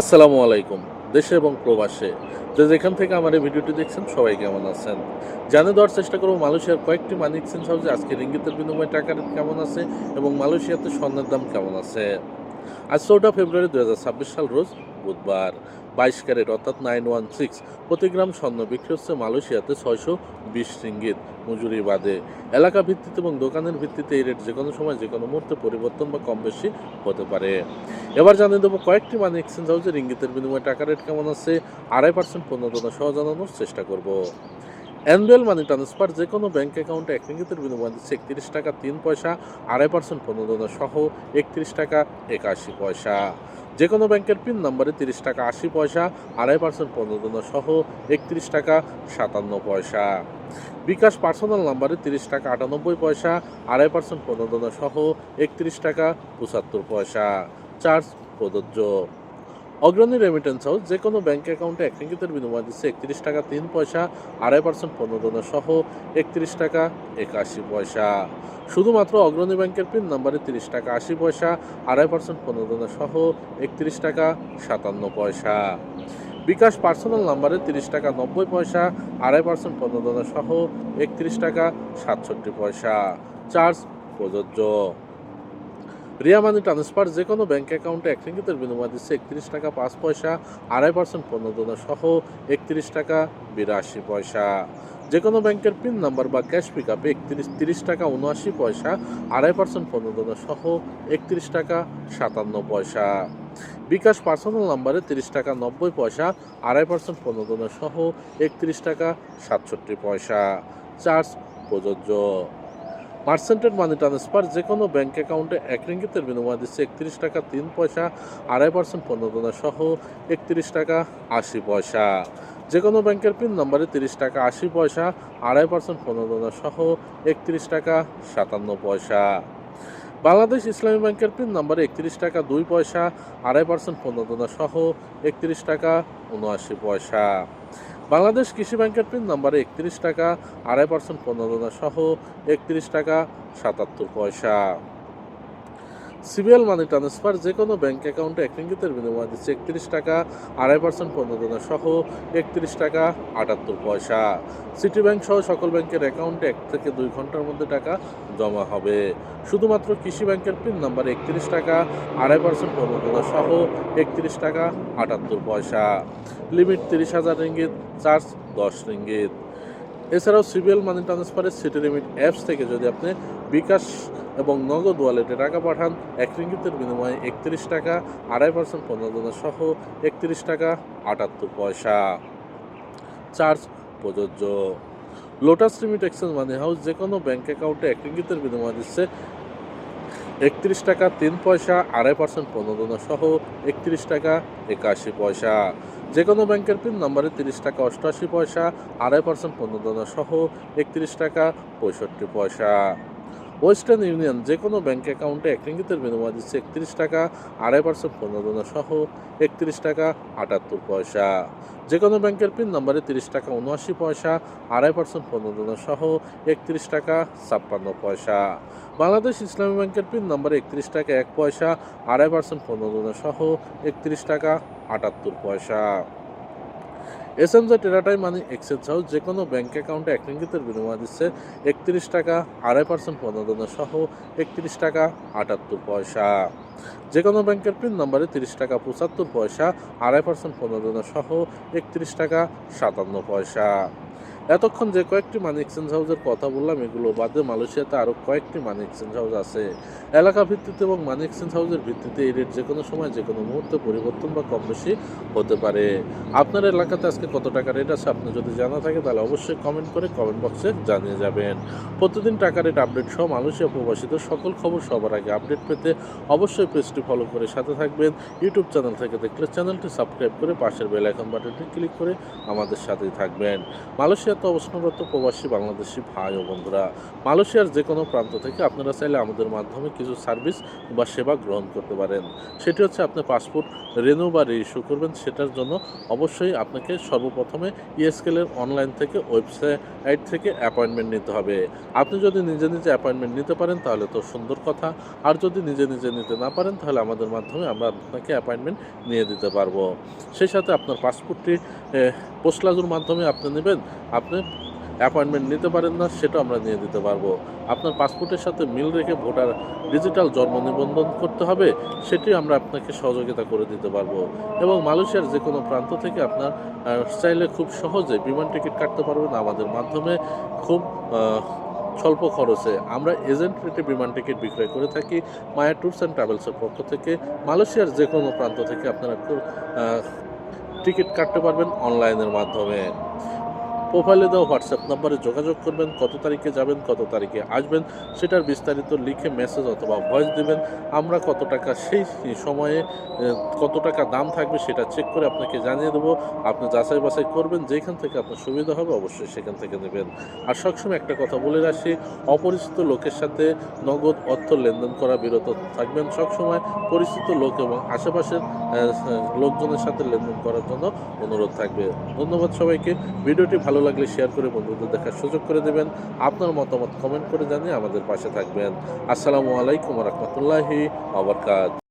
আসসালামু আলাইকুম, দেশে এবং প্রবাসে। যে যেখান থেকে আমার এই ভিডিওটি দেখছেন, সবাই কেমন আছেন? জানে দেওয়ার চেষ্টা করব, মালয়েশিয়ার কয়েকটি মানি এক্সচেঞ্জ হাউসে আজকে রিঙ্গিতের বিনিময়ে টাকা কেমন আছে এবং মালয়েশিয়াতে স্বর্ণের দাম কেমন আছে? আজ চৌঠা ফেব্রুয়ারি দু সাল, রোজ বুধবার। বাইশ ক্যারেট, অর্থাৎ নাইন ওয়ান সিক্স প্রতি গ্রাম স্বর্ণ বিক্রি হচ্ছে মালয়েশিয়াতে ছয়শো বিশ রিঙ্গিত মজুরি বাদে। এলাকা ভিত্তিতে এবং দোকানের ভিত্তিতে এই রেট যে কোনো সময় যে কোনো মুহূর্তে পরিবর্তন বা কম বেশি হতে পারে। এবার জানিয়ে দেবো কয়েকটি মানি এক্সচেঞ্জ হাউসের রিঙ্গিতের বিনিময়ে টাকা রেট কেমন আছে, আড়াই পার্সেন্ট পণ্য সহ জানানোর চেষ্টা করব। অ্যানুয়াল মানি ট্রান্সফার যে কোনো ব্যাঙ্ক অ্যাকাউন্টে এক রিঙ্গিতের বিনিময়ে দিচ্ছে একত্রিশ টাকা তিন পয়সা, আড়াই পার্সেন্ট প্রণোদনা সহ একত্রিশ টাকা একাশি পয়সা। যে কোনো ব্যাংকের পিন নম্বরে তিরিশ টাকা আশি পয়সা, আড়াই পার্সেন্ট প্রণোদনা সহ একত্রিশ টাকা সাতান্ন পয়সা। বিকাশ পার্সোনাল নাম্বারে তিরিশ টাকা আটানব্বই পয়সা, আড়াই পার্সেন্ট প্রণোদনা সহ একত্রিশ টাকা পঁচাত্তর পয়সা। চার্জ প্রযোজ্য। অগ্রণী রেমিটেন্স হাউস যে কোনো ব্যাঙ্ক অ্যাকাউন্টে এক রিঙ্গিতের বিনিময় দিচ্ছে একত্রিশ টাকা তিন পয়সা, আড়াই পার্সেন্ট প্রণোদনা সহ একত্রিশ টাকা একাশি পয়সা। শুধুমাত্র অগ্রণী ব্যাংকের পিন নাম্বারে তিরিশ টাকা আশি পয়সা, আড়াই পার্সেন্ট প্রণোদনা সহ একত্রিশ টাকা সাতান্ন পয়সা। বিকাশ পার্সোনাল নাম্বারে তিরিশ টাকা নব্বই পয়সা, আড়াই পার্সেন্ট প্রণোদনা সহ একত্রিশ টাকা সাতষট্টি পয়সা। চার্জ প্রযোজ্য। রিয়া মানি ট্রান্সফার যে কোনো ব্যাঙ্ক অ্যাকাউন্টে এক রিঙ্গিতের বিনিময় দিচ্ছে একত্রিশ টাকা পাঁচ পয়সা, আড়াই পার্সেন্ট প্রণোদনা সহ একত্রিশ টাকা বিরাশি পয়সা। যে কোনো ব্যাংকের পিন নাম্বার বা ক্যাশ পিক আপে একত্রিশ, তিরিশ টাকা উনআশি পয়সা, আড়াই পার্সেন্ট প্রণোদনা সহ একত্রিশ টাকা সাতান্ন পয়সা। বিকাশ পার্সোনাল নাম্বারে তিরিশ টাকা নব্বই পয়সা, আড়াই পার্সেন্ট প্রণোদনা সহ একত্রিশ টাকা সাতষট্টি পয়সা। চার্জ প্রযোজ্য। পার্সেন্টেড মানি ট্রান্সফার যে কোনো ব্যাঙ্ক অ্যাকাউন্টে এক রিঙ্গিতের বিনিময় দিচ্ছে একত্রিশ টাকা, তিন পয়সা, আড়াই পার্সেন্ট প্রণোদনা সহ একত্রিশ টাকা, আশি পয়সা। যে কোনো ব্যাংকের পিন নম্বরে তিরিশ টাকা, আশি পয়সা, আড়াই পার্সেন্ট প্রণোদনা সহ একত্রিশ টাকা, সাতান্ন পয়সা। বাংলাদেশ ইসলামী ব্যাংকের পিন নম্বরে একত্রিশ টাকা, দুই পয়সা, আড়াই পার্সেন্ট প্রণোদনা সহ একত্রিশ টাকা, উনআশি পয়সা। বাংলাদেশ কৃষি ব্যাংকের পিন নাম্বারে একত্রিশ টাকা, আড়াই পার্সেন্ট প্রণোদনা সহ একত্রিশ টাকা, সাতাত্তর পয়সা। সিবিএল মানি ট্রান্সফার যে কোনো ব্যাংক অ্যাকাউন্টে এক রিঙ্গিতের বিনিময় দিচ্ছে একত্রিশ টাকা, আড়াই পার্সেন্ট প্রণোদনা সহ একত্রিশ টাকা, আটাত্তর পয়সা। সিটি ব্যাংক সহ সকল ব্যাংকের অ্যাকাউন্টে এক থেকে দুই ঘণ্টার মধ্যে টাকা জমা হবে। শুধুমাত্র কৃষি ব্যাংকের পিন নাম্বার একত্রিশ টাকা, আড়াই পার্সেন্ট প্রণোদনা সহ একত্রিশ টাকা, আটাত্তর পয়সা। লিমিট তিরিশ হাজার রিঙ্গিত, চার্জ দশ রিঙ্গিত। এছাড়াও সিবিএল মানি ট্রান্সফারের সিটি লিমিট অ্যাপস থেকে যদি আপনি বিকাশ এবং নগদ ওয়ালেটে টাকা পাঠান। এক রিঙ্গিতের বিনিময়ে একত্রিশ টাকা, আড়াই পার্সেন্ট প্রণোদনা সহ একত্রিশ টাকা, আটাত্তর পয়সা। চার্জ প্রযোজ্য। Lotus limit exchange money house যে কোনো ব্যাঙ্ক অ্যাকাউন্টে এক রিঙ্গিতের বিনিময় দিচ্ছে একত্রিশ টাকা, তিন পয়সা, আড়াই পার্সেন্ট প্রণোদনা সহ একত্রিশ টাকা, একাশি পয়সা। যে কোনো ব্যাংকের পিন নম্বরে তিরিশ টাকা, অষ্টআশি পয়সা, আড়াই পার্সেন্ট প্রণোদনা সহ একত্রিশ টাকা, পঁয়ষট্টি পয়সা। ওয়েস্টার্ন ইউনিয়ন যে কোনো ব্যাঙ্ক অ্যাকাউন্টে এক রিঙ্গিতের বিনিময় দিচ্ছে একত্রিশ টাকা, আড়াই পার্সেন্ট প্রণোদনা সহ একত্রিশ টাকা, আটাত্তর পয়সা। যে কোনো ব্যাংকের পিন নম্বরে তিরিশ টাকা, উনআশি পয়সা, আড়াই পার্সেন্ট প্রণোদনা সহ একত্রিশ টাকা, ছাপ্পান্ন পয়সা। বাংলাদেশ ইসলামী ব্যাংকের পিন নম্বরে একত্রিশ টাকা, এক পয়সা, আড়াই পার্সেন্ট প্রণোদনা সহ একত্রিশ টাকা, আটাত্তর পয়সা। এসএমজে টেরাটাই মানি এক্সচেঞ্জ হাউস যে কোনো ব্যাঙ্ক অ্যাকাউন্টে এক রিঙ্গিতের বিনিময় দিচ্ছে একত্রিশ টাকা আড়াই পার্সেন্ট প্রণোদনা সহ একত্রিশ টাকা আটাত্তর পয়সা। যে কোনো ব্যাংকের পিন নম্বরে তিরিশ টাকা পঁচাত্তর পয়সা, আড়াই পার্সেন্ট প্রণোদনা সহ একত্রিশ টাকা সাতান্ন পয়সা। এতক্ষণ যে কয়েকটি মানি এক্সচেঞ্জ হাউসের কথা বললাম, এগুলো বাদে মালয়েশিয়াতে আরও কয়েকটি মানি এক্সচেঞ্জ হাউস আছে। এলাকা ভিত্তিতে এবং মানি এক্সচেঞ্জ হাউসের ভিত্তিতে এই রেট যে কোনো সময় যে কোনো মুহূর্তে পরিবর্তন বা কম বেশি হতে পারে। আপনার এলাকাতে আজকে কত টাকা রেট আছে, আপনি যদি জানা থাকে তাহলে অবশ্যই কমেন্ট করে কমেন্ট বক্সে জানিয়ে যাবেন। প্রতিদিন টাকা রেট আপডেট সহ মালয়েশিয়া প্রবাসীদের সকল খবর সবার আগে আপডেট পেতে অবশ্যই পেজটি ফলো করে সাথে থাকবেন। ইউটিউব চ্যানেল থেকে দেখলে চ্যানেলটি সাবস্ক্রাইব করে পাশের বেল আইকন বাটনটি ক্লিক করে আমাদের সাথেই থাকবেন। মালয়েশিয়া মালয়েশিয়াতে অবস্থানরত প্রবাসী বাংলাদেশি ভাই ও বন্ধুরা, মালয়েশিয়ার যে কোনো প্রান্ত থেকে আপনারা চাইলে আমাদের মাধ্যমে কিছু সার্ভিস বা সেবা গ্রহণ করতে পারেন। সেটি হচ্ছে আপনি পাসপোর্ট রেনু বা রিইস্যু করবেন, সেটার জন্য অবশ্যই আপনাকে সর্বপ্রথমে ইএসকেলের অনলাইন থেকে ওয়েবসাইট থেকে অ্যাপয়েন্টমেন্ট নিতে হবে। আপনি যদি নিজে নিজে অ্যাপয়েন্টমেন্ট নিতে পারেন, তাহলে তো সুন্দর কথা। আর যদি নিজে নিজে নিতে না পারেন, তাহলে আমাদের মাধ্যমে আমরা আপনাকে অ্যাপয়েন্টমেন্ট নিয়ে দিতে পারব। সেই সাথে আপনার পাসপোর্টটি পোস্টলাজুর মাধ্যমে আপনি নেবেন, আপনি অ্যাপয়েন্টমেন্ট নিতে পারেন না, সেটা আমরা নিয়ে দিতে পারব। আপনার পাসপোর্টের সাথে মিল রেখে ভোটার ডিজিটাল জন্ম নিবন্ধন করতে হবে, সেটি আমরা আপনাকে সহযোগিতা করে দিতে পারব। এবং মালয়েশিয়ার যে কোনো প্রান্ত থেকে আপনার চাইলে খুব সহজে বিমান টিকিট কাটতে পারবেন আমাদের মাধ্যমে, খুব স্বল্প খরচে। আমরা এজেন্ট রেটে বিমান টিকিট বিক্রয় করে থাকি মায়া ট্যুরস অ্যান্ড ট্রাভেলসের পক্ষ থেকে। মালয়েশিয়ার যে কোনো প্রান্ত থেকে আপনারা টিকিট কাটতে পারবেন অনলাইনের মাধ্যমে। প্রোফাইলে দেওয়া হোয়াটসঅ্যাপ নাম্বারে যোগাযোগ করবেন, কত তারিখে যাবেন, কত তারিখে আসবেন, সেটার বিস্তারিত লিখে মেসেজ অথবা ভয়েস দেবেন। আমরা কত টাকা সেই সময়ে কত টাকা দাম থাকবে সেটা চেক করে আপনাকে জানিয়ে দেবো। আপনি যাচাই বাছাই করবেন, যেখান থেকে আপনার সুবিধা হবে অবশ্যই সেখান থেকে নেবেন। আর সবসময় একটা কথা বলে রাখি, অপরিচিত লোকের সাথে নগদ অর্থ লেনদেন করা বিরত থাকবেন সবসময়। পরিচিত লোক এবং আশেপাশের লোকজনের সাথে লেনদেন করার জন্য অনুরোধ থাকবে। ধন্যবাদ সবাইকে। ভিডিওটি ভালো লাগলে শেয়ার করে বন্ধুদের দেখার সুযোগ করে দেবেন। আপনার মতামত কমেন্ট করে জানিয়ে আমাদের পাশে থাকবেন। আসসালামু আলাইকুম রহমতুল্লাহি আবরকাত